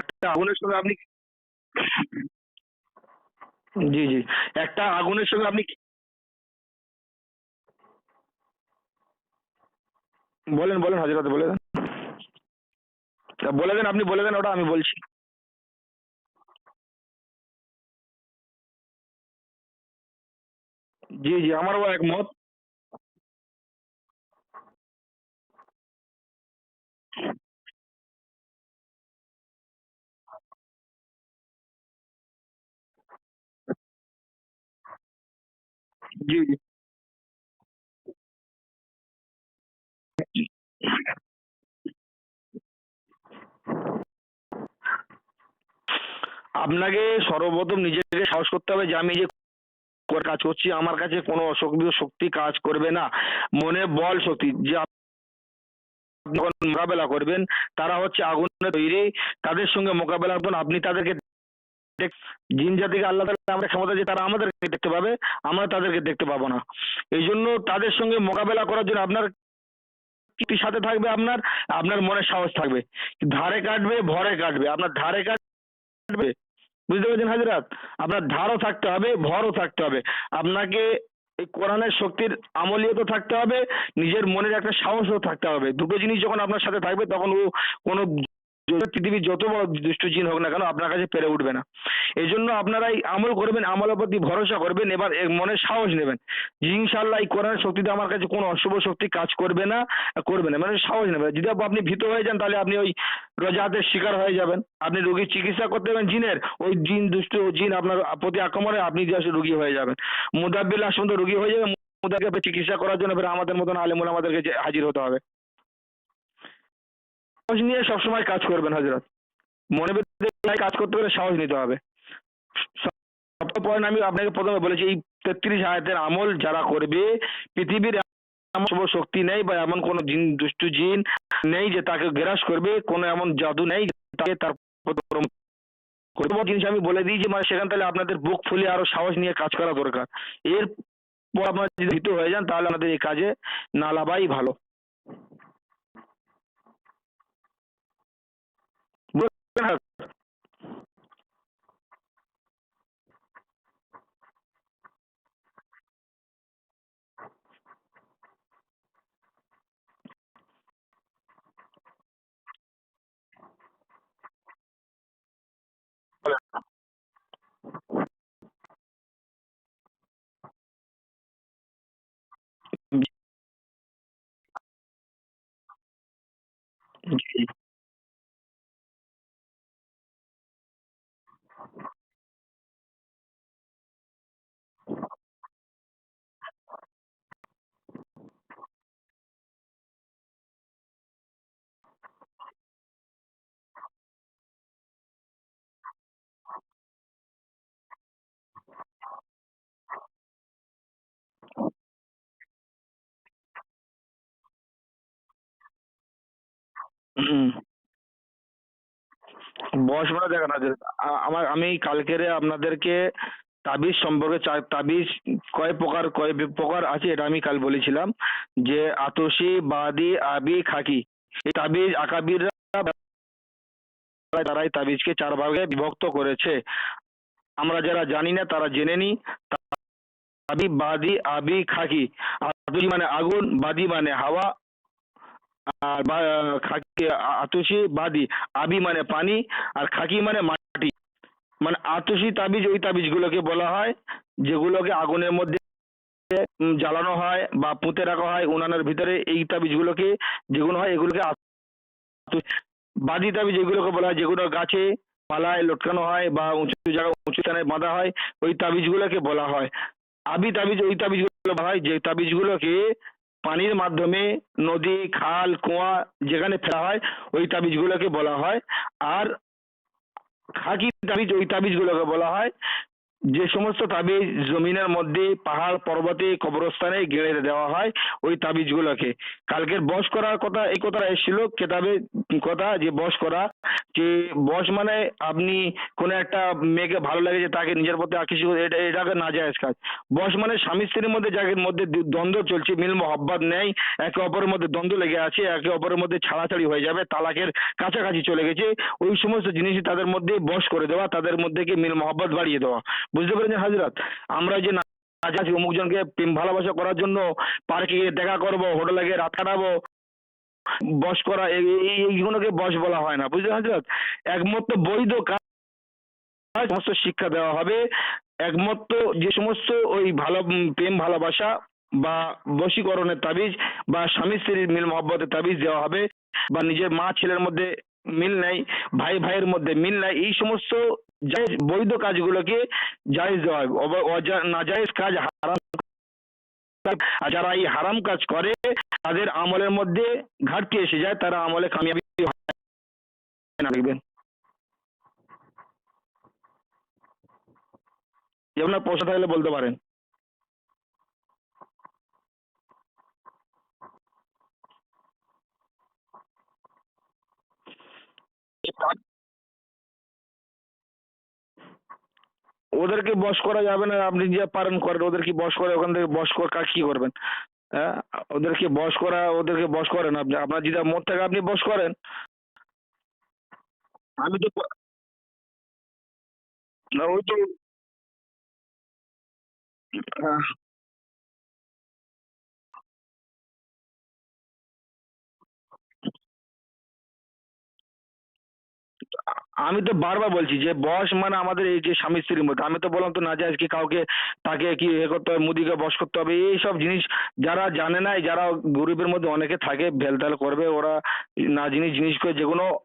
একটা আগুনের সঙ্গে আপনি জি জি। একটা আগুনের সঙ্গে আপনি বলেন বলেন, হাজরাত বলে দেন। বলে দেন, আপনি বলে দেন, ওটা আমি বলছি। জি জি, আমারও একমত জি জি। আপনাকে সর্বপ্রথম নিজেকে সাহস করতে হবে যে আমি যে কাজ করছি, আমার কাছে কোনো অশক্তি শক্তি কাজ করবে না। মনে বল শক্তি, যে মোকাবেলা করবেন, তারা হচ্ছে আগুনের তৈরি। তাদের সঙ্গে মোকাবেলা করবেন আপনি তাদেরকে জিন জাতিকে আল্লাহ আমাদের ক্ষমতা যে তারা আমাদেরকে দেখতে পাবে, আমরা তাদেরকে দেখতে পাবো না। এই জন্য তাদের সঙ্গে মোকাবেলা করার জন্য আপনার সাথে থাকবে আপনার আপনার মনে সাহস থাকবে। ধারে কাটবে, ভরে কাটবে। আপনার ধারে কাটবে, বুঝতে পেরেছেন হাজরাত? আপনার ধারও থাকতে হবে, ভরও থাকতে হবে। আপনাকে এই কোরআনের শক্তির আমলীয়ত থাকতে হবে, নিজের মনের একটা সাহসও থাকতে হবে। দুটো জিনিস যখন আপনার সাথে থাকবে, তখন ও কোনো পৃথিবীর যত বড় দুষ্ট জিন হোক না কেন আপনার কাছে পেরে উঠবে না। এই জন্য আপনারাই আমল করবেন, আমলের প্রতি ভরসা করবেন, এবার মনে সাহস নেবেন। ইনশাল্লাহ এই কোরআনের শক্তিতে আমার কাছে কোনো অশুভ শক্তি কাজ করবে না করবে না মানে সাহস নেবেন যদি আপনি ভীত হয়ে যান, তাহলে আপনি ওই রোজাহাতের শিকার হয়ে যাবেন। আপনি রোগীর চিকিৎসা করতে যাবেন জিনের, ওই জিন, দুষ্ট জিন আপনার প্রতি আক্রমণে আপনি যে রুগী হয়ে যাবেন। মুদাব্বিল আসুন তো রুগী হয়ে যাবে মুদাকে চিকিৎসা করার জন্য আমাদের মতন আলেমুল আমাদেরকে হাজির হতে হবে। সাহস নিয়ে সবসময় কাজ করবেন হাজরত মনে কাজ করতে গেলে সাহস নিতে হবে। আমি আপনাকে প্রথমে বলেছি, এই তেত্রিশ আয়াতের আমল যারা করবে, পৃথিবীর শক্তি নেই বা এমন কোনো জিন, দুষ্টু জিন নেই যে তাকে গ্রাস করবে, কোনো এমন জাদু নেই তাকে তার জিনিস আমি বলে দিই যে মানে সেখান থেকে আপনাদের বুক ফুলে আরও সাহস নিয়ে কাজ করা দরকার। এর পর আপনারা যদি হয়ে যান, তাহলে আমাদের এই কাজে না লাভাই ভালো। বুঝলেন? জি হুম বয়স মানে দেখেন আমার আমি কালকেরে আপনাদেরকে তাবিজ সম্পর্কে তাবিজ কয় প্রকার কয় প্রকার আছে এটা আমি কাল বলেছিলাম, যে আতসি, বাদি, আবি, খাকি। এই তাবিজ আকাবিররা তারাই তাবিজকে চার ভাগে বিভক্ত করেছে। আমরা যারা জানি না, তারা জেনে নি। আবি বাদি, আবি, খাকি। আতসি মানে আগুন, বাদি মানে হাওয়া আর খাকি আতসি বাদি, আবি মানে পানি, আর খাকি মানে মাটি। মানে আতসি তাবিজ, ওই তাবিজগুলোকে বলা হয়, যেগুলোকে আগুনের মধ্যে জ্বালানো হয় বা পুঁতে রাখা হয়, উনানের ভিতরে এই তাবিজগুলোকে, যেগুলো হয়, এগুলোকে বাদি তাবিজ এগুলোকে বলা হয়, যেগুলো গাছে পালায়, লটকানো হয় বা উঁচু জায়গা উঁচু স্থানে বাঁধা হয়, ওই তাবিজগুলোকে বলা হয়। আবি তাবিজ, ওই তাবিজগুলো বলা হয়, যে তাবিজগুলোকে পানির মাধ্যমে নদী, খাল, কুয়া যেখানে ফেলা হয়, ওই তাবিজগুলোকে বলা হয়। আর খাকি তাবিজ, ওই তাবিজগুলোকে বলা হয়। যে সমস্ত তাবিজ জমিনের মধ্যে পাহাড় পর্বতে কবরস্থানে গেড়ে দেওয়া হয়, ওই তাবিজগুলোকে। কালকের বস করার কথা, এই কথা এসেছিল, কেতাবে কথা যে বস করা, যে বস মানে আপনি কোনো একটা মেয়েকে ভালো লাগে যে তাকে নিজের প্রতি আকৃষ্ট এটা, এটাকে না যায় কাজ বস মানে স্বামী স্ত্রীর মধ্যে যাকে মধ্যে দ্বন্দ্ব চলছে, মিল মহব্বত নেই, একে অপরের মধ্যে দ্বন্দ্ব লেগে আছে, একে অপরের মধ্যে ছাড়াছাড়ি হয়ে যাবে, তালাকের কাছাকাছি চলে গেছে, ওই সমস্ত জিনিসই তাদের মধ্যে বস করে দেওয়া, তাদের মধ্যে কি মিল মহব্বত বাড়িয়ে দেওয়া। বুঝতে পেরেছেন, হাজরাত? আমরা যে আজ আছি অমুকজনকে প্রেম ভালোবাসা করার জন্য পার্কে গিয়ে দেখা করব হোটেলে গিয়ে রাত কাটাবো, বস করা, এই- এই- এইগুলোকে বস বলা হয় না, বুঝলেন হাজরত? একমাত্র বৈধ কাজ সমস্ত শিক্ষা দেওয়া হবে। একমাত্র যে সমস্ত ওই ভালো প্রেম, ভালোবাসা বা বশীকরণের তাবিজ বা স্বামী স্ত্রীর মিল মহব্বতের তাবিজ দেওয়া হবে বা নিজের মা ছেলের মধ্যে মিল নাই ভাই ভাইয়ের মধ্যে মিল নাই, এই সমস্ত জায়েজ বৈধ কাজগুলোকে জায়েজ দেওয়া অব- নাজায়েজ কাজ হারাম আর যারা এই হারাম কাজ করে, তাদের আমলের মধ্যে ঘাটতি এসে যায়, তারা আমলে কামিয়াবি হয় দেখবেন। আপনার প্রশ্ন থাকলে বলতে পারেন। ওদেরকে বস করা যাবে না আপনি যা পারেন করেন ওদেরকে বস করে ওখান থেকে করে কাজ কি করবেন? হ্যাঁ? ওদেরকে বস করা ওদেরকে বস করেন আপনি। আপনার যেটা মত থাকে আপনি বস করেন। আমি তো না ওই তো হ্যাঁ, আমি তো বারবার বলছি যে বস মানে আমাদের এই যে স্বামী স্ত্রীর মধ্যে। আমি তো বললাম তো না যে আজকে কাউকে তাকে কি এ করতে হবে, মুদিকে বস করতে হবে এই সব জিনিস যারা জানে না যারা গরিবের মধ্যে অনেকে থাকে, ভেলতাল করবে, ওরা না জিনিস জিনিস করে যেগুলো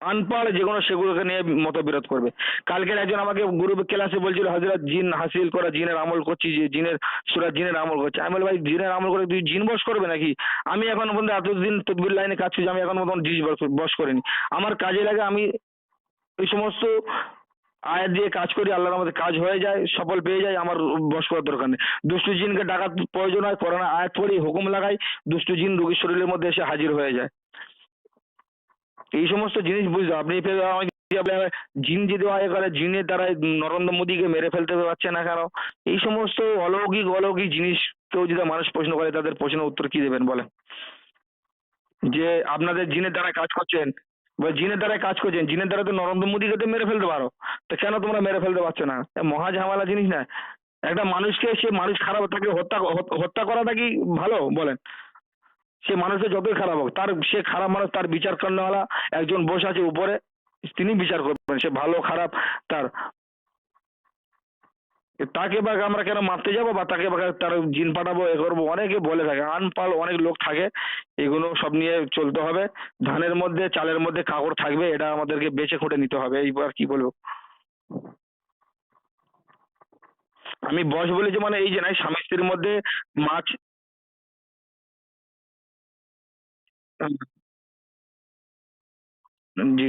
আনপাড় যেগুলো সেগুলোকে নিয়ে মতবিরোধ করবে। কালকের একজন আমাকে গ্রুপে ক্লাসে বলছিল হাজরত জিন হাসিল করা, জিনের আমল করছি যে জিনের সুরা জিনের আমল করছে। আমি বলি ভাই, জিনের আমল করে তুই জিন বস করবে নাকি? আমি এখন পর্যন্ত এতদিন তদবির লাইনে কাজ করছি, আমি এখন মতন জিন বস- বস করিনি। আমার কাজে লাগে আমি এই সমস্ত আয়াত দিয়ে কাজ করি, আল্লাহর আমাদের কাজ হয়ে যায়, সফল পেয়ে যায়, আমার বস করার দরকার নেই। দুষ্টু জিনকে ডাকার প্রয়োজন হয় করোনা আয়াত পড়ি হুকুম লাগাই, দুষ্টু জিন রোগীর শরীরের মধ্যে এসে হাজির হয়ে যায়। এই সমস্ত জিনিস বুঝতে আপনি জিন যদি আয় করে জিনের দ্বারা নরেন্দ্র মোদীকে মেরে ফেলতে পারছে না কেন? এই সমস্ত অলৌকিক অলৌকিক জিনিস কেউ যদি মানুষ প্রশ্ন করে, তাদের প্রশ্নের উত্তর কি দেবেন বলেন? যে আপনাদের জিনের দ্বারা কাজ করছেন বা জিনের দ্বারা কাজ করছেন, জিনের দ্বারা তো নরেন্দ্র মোদীকে তো মেরে ফেলতে পারো। তো কেন তোমরা মেরে ফেলতে পারছ না? মহা ঝামেলা জিনিস না। একটা মানুষকে, সে মানুষ খারাপ তাকে হত্যা হত্যা করাটা কি ভালো? বলেন। সে মানুষের যতই খারাপ হোক, তার, সে খারাপ মানুষ, তার বিচার করানোওয়ালা একজন বসে আছে উপরে, তিনি বিচার করবেন। সে ভালো, খারাপ, তার তাকে বা আমরা কেন মারতে যাব বা তাকে বা তার জিন পাঠাবো, এ করব, অনেকে বলে থাকে, আনপাল অনেক লোক থাকে, এগুলো সব নিয়ে চলতে হবে, ধানের মধ্যে, চালের মধ্যে কাকড় থাকবে, এটা আমাদেরকে বেছে খুঁটে নিতে হবে, এইবার কি বলব? আমি বস বলেছি মানে এই যে নাই, স্বামী স্ত্রীর মধ্যে মাছ জি।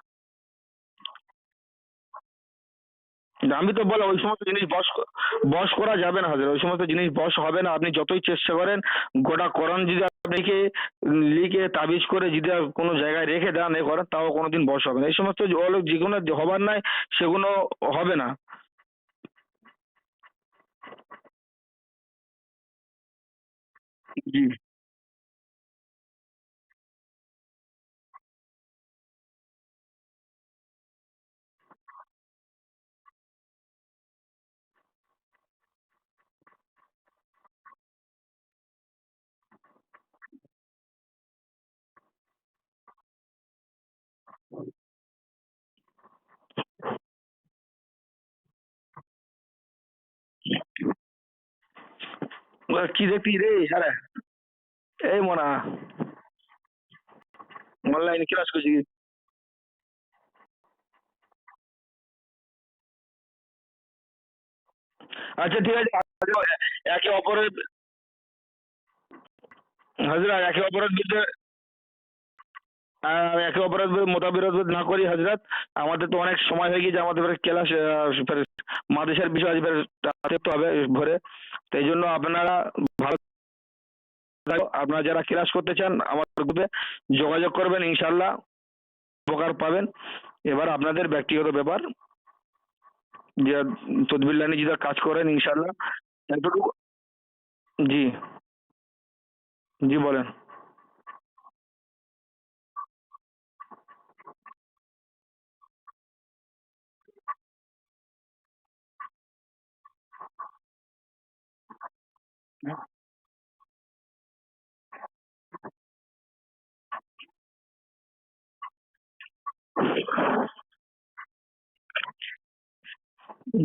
আমি তো বলা ওই সমস্ত জিনিস বস বস করা যাবে না হাজার। ওই সমস্ত জিনিস বস হবে না। আপনি যতই চেষ্টা করেন, গোটা কোরআন যদি আপনি লিখে তাবিজ করে যদি কোনো জায়গায় রেখে দেন, এ করেন, তাও কোনোদিন বস হবে না। এই সমস্ত যে- যেগুলো হবার নাই, সেগুলো হবে না। জি ওরা কি দেখবি রে সারা এই মনা অনলাইন ক্লাস করছি। আচ্ছা ঠিক আছে একে অপরের, হাজরা, একে অপরের বিরুদ্ধে একে অপরের মতবিরোধ না করি হাজরাত আমাদের তো অনেক সময় হয়ে গিয়েছে, আমাদের ক্লাস মাদেশের বিষয় হবে ভোরে। তো এই জন্য আপনারা ভালো আপনারা যারা ক্লাস করতে চান আমার গ্রুপে যোগাযোগ করবেন ইনশাল্লাহ উপকার পাবেন। এবার আপনাদের ব্যক্তিগত ব্যাপার। যে তদবির লাইনে যদি কাজ করেন ইনশাল্লাহ এতটুকু জি। জি, বলেন।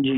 জি